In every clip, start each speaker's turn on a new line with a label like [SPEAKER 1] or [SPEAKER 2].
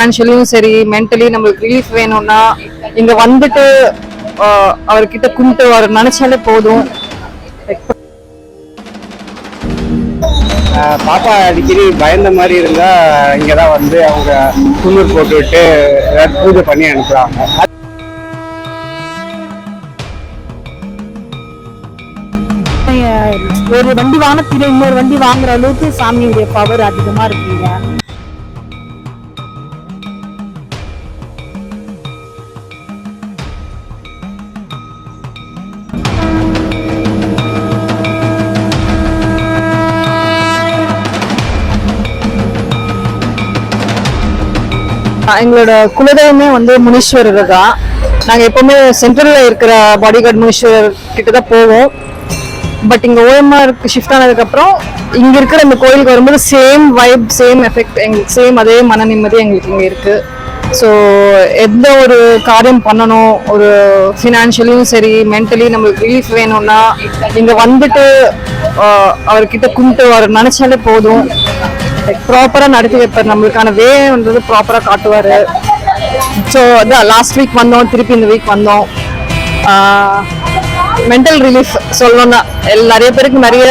[SPEAKER 1] ஃபினான்ஷியலியும் சரி மென்டலி நம்மளுக்கு ரிலீஃப் வேணும்னா இங்க வந்துட்டு அவர்கிட்ட கும்பிட்டு அவர் நினைச்சாலே போதும்.
[SPEAKER 2] பாப்பா அடிக்கடி பயந்த மாதிரி இருந்தா இங்க தான் வந்து அவங்க துண்ணூர் போட்டுவிட்டு ஏதாவது பூஜை பண்ணி அனுப்புறாங்க.
[SPEAKER 3] ஒரு வண்டி வாங்கின இன்னொரு வண்டி வாங்குற அளவுக்கு சாமியுடைய பவர் அதிகமா இருக்குங்க.
[SPEAKER 1] எங்களோட குலதெய்வமே வந்து முனீஸ்வரர் தான். நாங்கள் எப்போவுமே சென்ட்ரலில் இருக்கிற பாடிகார்டு முனீஸ்வரர் கிட்ட தான் போவோம். பட் இங்கே ஓஎம்ஆருக்கு ஷிஃப்ட் ஆனதுக்கப்புறம் இங்கே இருக்கிற இந்த கோயிலுக்கு வரும்போது சேம் வைப் சேம் எஃபெக்ட் எங்களுக்கு சேம் அதே மன நிம்மதி எங்களுக்கு இங்கே இருக்குது ஸோ எந்த ஒரு காரியம் பண்ணணும் ஒரு ஃபினான்ஷியலியும் சரி மென்டலி நம்மளுக்கு ரிலீஃப் வேணும்னா இங்கே வந்துட்டு அவர்கிட்ட கும்பிட்டு அவர் நினச்சாலே போதும். ப்ராப்பராக நடத்தி வைப்பார். நம்மளுக்கான வேன்றது ப்ராப்பராக காட்டுவார். ஸோ அதான் லாஸ்ட் வீக் வந்தோம். திருப்பி இந்த வீக் வந்தோம். மென்டல் ரிலீஃப் சொல்லணும்னா எல் நிறைய பேருக்கு நிறைய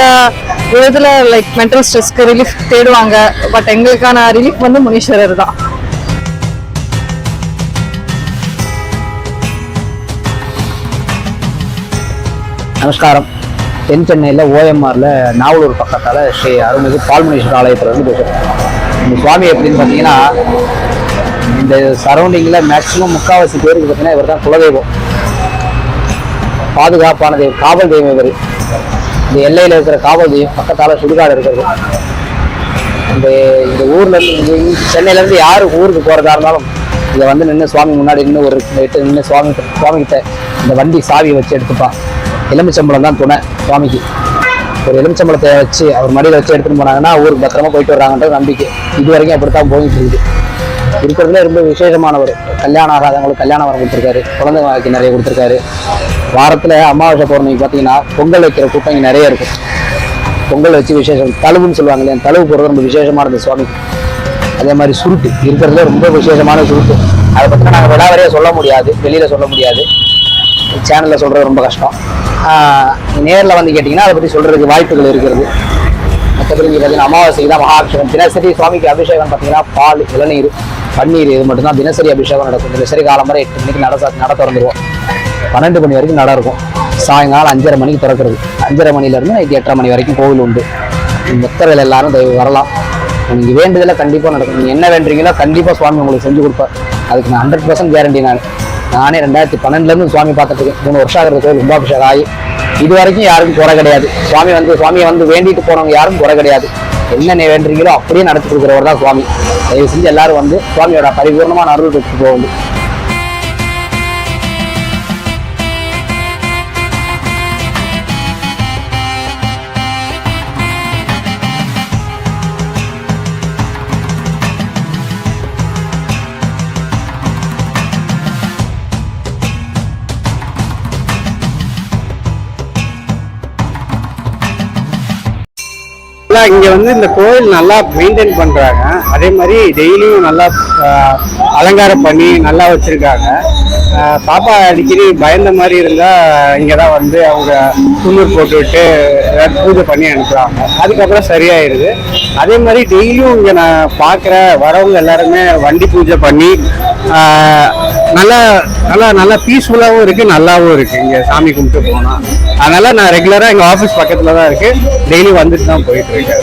[SPEAKER 1] விதத்தில் லைக் மென்டல் ஸ்ட்ரெஸ்க்கு ரிலீஃப் தேடுவாங்க. பட் எங்களுக்கான ரிலீஃப் வந்து முனீஸ்வரர் தான்.
[SPEAKER 4] நமஸ்காரம். தென் சென்னையில் ஓஎம்ஆரில் நாவலூர் பக்கத்தால் ஸ்ரீ அருள்மிகு பால்முனீஸ்வரர் ஆலயத்தில் வந்து பேசுகிறேன் இந்த சுவாமி எப்படின்னு பார்த்தீங்கன்னா இந்த சரௌண்டிங்கில் மேக்ஸிமம் முக்கால்வாசி பேருக்கு பார்த்தீங்கன்னா இவர் தான் குலதெய்வம். பாதுகாப்பான தெய்வம் காவல் தெய்வம் இவர். இந்த எல்லையில் இருக்கிற காவல் தெய்வம் பக்கத்தால் சுடுகாடு இருக்கிறது. இந்த இந்த ஊர்லேருந்து சென்னையிலேருந்து யார் ஊருக்கு போகிறதா இருந்தாலும் இதை வந்து நின்று சுவாமி முன்னாடி நின்று ஒரு எட்டு நின்று சுவாமி சுவாமி கிட்ட இந்த வண்டி சாவியை வச்சு எடுத்துப்பான் எலுமிச்சம்பழம் தான் துணை சுவாமிக்கு. ஒரு எலுமிச்சம்பழத்தை வச்சு அவர் மடியில் வச்சு எடுத்துன்னு போனாங்கன்னா ஊருக்கு பத்திரமா போயிட்டு வர்றாங்கன்ற நம்பிக்கை. இது வரைக்கும் அப்படித்தான் போயிட்டு இருக்குது இருக்கிறதுல ரொம்ப விசேஷமானவர். கல்யாணம் ஆகாதவங்களுக்கு கல்யாணம் வரம் கொடுத்துருக்காரு. குழந்தை வாழ்க்கை நிறைய கொடுத்துருக்காரு. வாரத்துல அமாவாசை பௌர்ணமிக்கு பார்த்தீங்கன்னா பொங்கல் வைக்கிற கூட்டம் இங்கே நிறைய இருக்கும். பொங்கல் வச்சு விசேஷம். தழுவுன்னு சொல்லுவாங்க இல்லையா? தழுவு போடுறது ரொம்ப விசேஷமானது சுவாமி. அதே மாதிரி சுருட்டு. இருக்கிறதுல ரொம்ப விசேஷமான சுருட்டு. அதை பற்றி நாங்கள் விடாவறையாக சொல்ல முடியாது. வெளியில் சொல்ல முடியாது. சேனலில் சொல்கிறது ரொம்ப கஷ்டம். நேரில் வந்து கேட்டிங்கன்னா அதை பற்றி சொல்கிறதுக்கு வாய்ப்புகள் இருக்கிறது மற்றபடி இங்கே பார்த்தீங்கன்னா அமாவாசைக்கு தான் மகாபிஷேகம் தினசரி சுவாமிக்கு அபிஷேகம் பார்த்தீங்கன்னா பால் இளநீர் பன்னீர் இது மட்டும்தான். தினசரி அபிஷேகம் நடக்கும். தினசரி காலம் வரை எட்டு மணிக்கு நட நட திறந்துருவோம். பன்னெண்டு மணி வரைக்கும் நட இருக்கும். சாயங்காலம் அஞ்சரை மணிக்கு திறக்கிறது. அஞ்சரை மணிலேருந்து நைட்டு எட்டரை மணி வரைக்கும் கோவில் உண்டு. பக்தர்கள் எல்லாரும் தயவு வரலாம். நீங்கள் வேண்டுதல கண்டிப்பாக நடக்கும். நீங்கள் என்ன வேண்டுறீங்களோ கண்டிப்பாக சுவாமி உங்களுக்கு செஞ்சு கொடுப்பார். அதுக்கு நான் ஹண்ட்ரட் பர்சன்ட் கேரண்டி நான். நானே ரெண்டாயிரத்தி பன்னெண்டுலேருந்து சுவாமி பார்த்துட்டு இருக்கேன் மூணு வருஷம் ஆகிறது கோயில் கும்பாபிஷேகம் ஆகி. இது வரைக்கும் யாருக்கும் குறை கிடையாது. சுவாமி வந்து சுவாமியை வந்து வேண்டிட்டு போனவங்க யாரும் குறை கிடையாது. என்ன நீ வேண்டுறீங்களோ அப்படியே நடத்தி கொடுக்குறவர் தான் சுவாமி. தயவு செஞ்சு எல்லாரும் வந்து சுவாமியோட பரிபூர்ணமான அருள் பெற்று போகுது
[SPEAKER 2] இங்கே வந்து இந்த கோயில் நல்லா மெயின்டைன் பண்ணுறாங்க அதே மாதிரி டெய்லியும் நல்லா அலங்காரம் பண்ணி நல்லா வச்சுருக்காங்க. பாப்பா அடிக்கடி பயந்த மாதிரி இருந்தால் இங்கே தான் வந்து அவங்க துண்ணூர் போட்டுவிட்டு ஏதாவது பூஜை பண்ணி அனுப்புகிறாங்க அதுக்கப்புறம் சரியாயிடுது அதே மாதிரி டெய்லியும் இங்கே நான் பார்க்குற வரவங்க எல்லாருமே வண்டி பூஜை பண்ணி நல்லா நல்லா நல்லா பீஸ்ஃபுல்லாகவும் இருக்கு நல்லாவும் இருக்கு. இங்கே சாமி கும்பிட்டு போனா. அதனால நான் ரெகுலராக எங்கள் ஆஃபீஸ் பக்கத்துல தான் இருக்கு. டெய்லி வந்துட்டு தான் போயிட்டு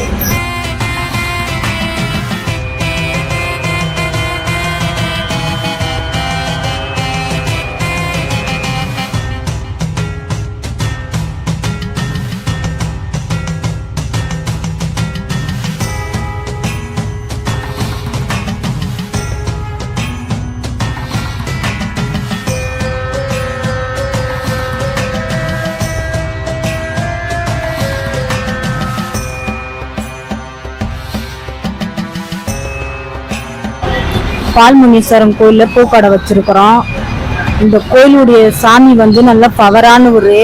[SPEAKER 3] பால்முனீஸ்வரம் கோயிலில் பூக்கடை வச்சிருக்கிறோம். இந்த கோயிலுடைய சாமி வந்து நல்ல பவரான ஒரு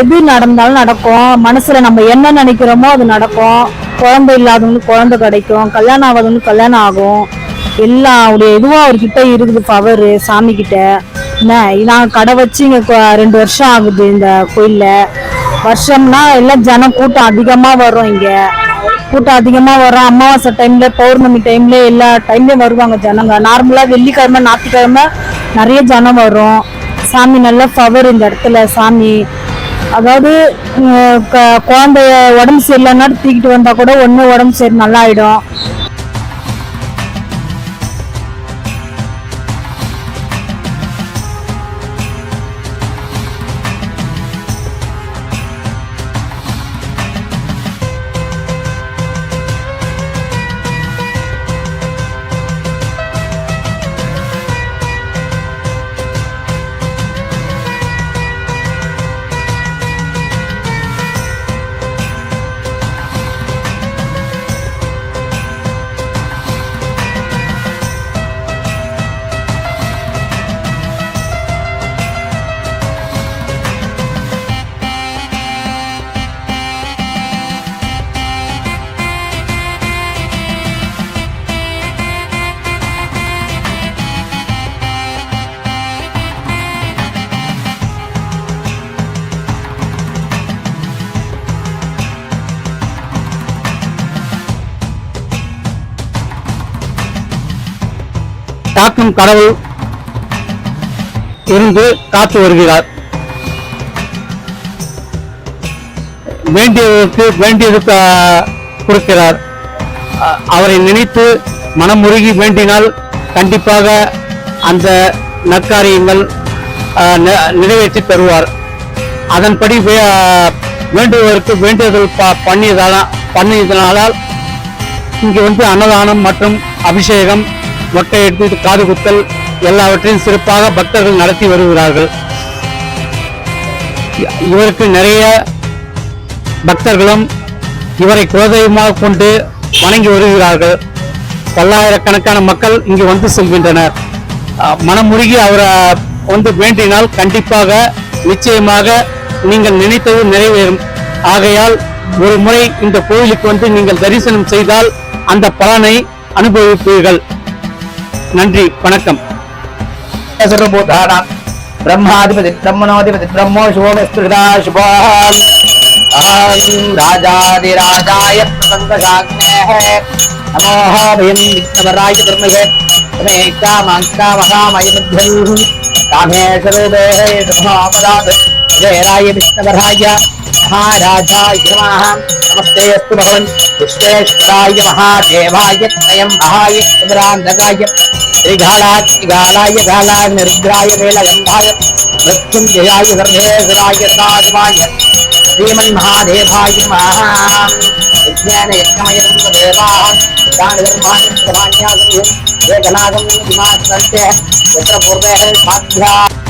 [SPEAKER 3] எது நடந்தாலும் நடக்கும். மனசுல நம்ம என்ன நினைக்கிறோமோ அது நடக்கும். குழந்தை இல்லாதவங்களுக்கு குழந்தை கிடைக்கும். கல்யாணம் ஆகாதவங்களுக்கு கல்யாணம் ஆகும். எல்லா எல்லாருடைய இதுவும் அவர்கிட்ட இருக்குது பவரு சாமி கிட்ட என்ன? நான் கடை வச்சு இங்க ரெண்டு வருஷம் ஆகுது இந்த கோயில்ல. வருஷம்னா எல்லாம் ஜனம் கூட்டம் அதிகமா வரும் இங்க. கூட்டம் அதிகமாக வரும் அமாவாசை டைமில் பௌர்ணமி டைமில் எல்லா டைம்லேயும் வருவாங்க ஜனங்க. நார்மலாக வெள்ளிக்கிழமை ஞாயிற்றுக்கிழமை நிறைய ஜனம் வரும். சாமி நல்ல ஃபவர் இந்த இடத்துல சாமி. அதாவது குழந்தைய உடம்பு சரியில்லைன்னா தூக்கிட்டு வந்தால் கூட ஒன்று உடம்பு சரி நல்லா ஆகிடும்
[SPEAKER 5] காக்கும் கடவுள் இருந்து காத்து வருகிறார். வேண்டியதற்கு வேண்டியது கொடுக்கிறார். அவரை நினைத்து மனமுருகி வேண்டினால் கண்டிப்பாக அந்த நற்காரியங்கள் நிறைவேற்றி தருவார். அதன்படி வேண்டுவதற்கு வேண்டுதல் பண்ணியதால பண்ணியதனால் இங்கு வந்து அன்னதானம் மற்றும் அபிஷேகம் மொட்டை எடுத்து காது குத்தல் எல்லாவற்றையும் சிறப்பாக பக்தர்கள் நடத்தி வருகிறார்கள். இவருக்கு நிறைய பக்தர்களும் இவரை குலதெய்வமாக கொண்டு வணங்கி வருகிறார்கள். பல்லாயிரக்கணக்கான மக்கள் இங்கு வந்து செல்கின்றனர். மனமுருகி அவரை வந்து வேண்டினால் கண்டிப்பாக நிச்சயமாக நீங்கள் நினைத்தது நிறைவேறும். ஆகையால் ஒரு முறை இந்த கோயிலுக்கு வந்து நீங்கள் தரிசனம் செய்தால் அந்த பலனை அனுபவிப்பீர்கள். நன்றி வணக்கம்.
[SPEAKER 4] பிரம்மாதிபதி பிரம்மணோதிபதி பிரம்மோ சுபோமஸ்திருதா சுபான் அஹம் ராஜாதிராஜாய பிரபந்தசாக்னேஹ நமோஹாபயம் விக்னவராய பிரம்மகே தமே காமாங்காமகாமயமுத்யம் காமேஸ்வரூபேஹ சுபாமதாத் जयराय विष्णवराय महाराजा नमस्ते अस्तु भगवन्। विश्वेश्वराय महादेवाय स्वयंभाय सुब्रान्तकाय त्रिगालात्रिगालाय गालाग्निरुद्राय वेलगन्धाय मृत्युञ्जयाय सर्वेश्वराय साधुवाय श्रीमन्महादेवाय नमः। यत्र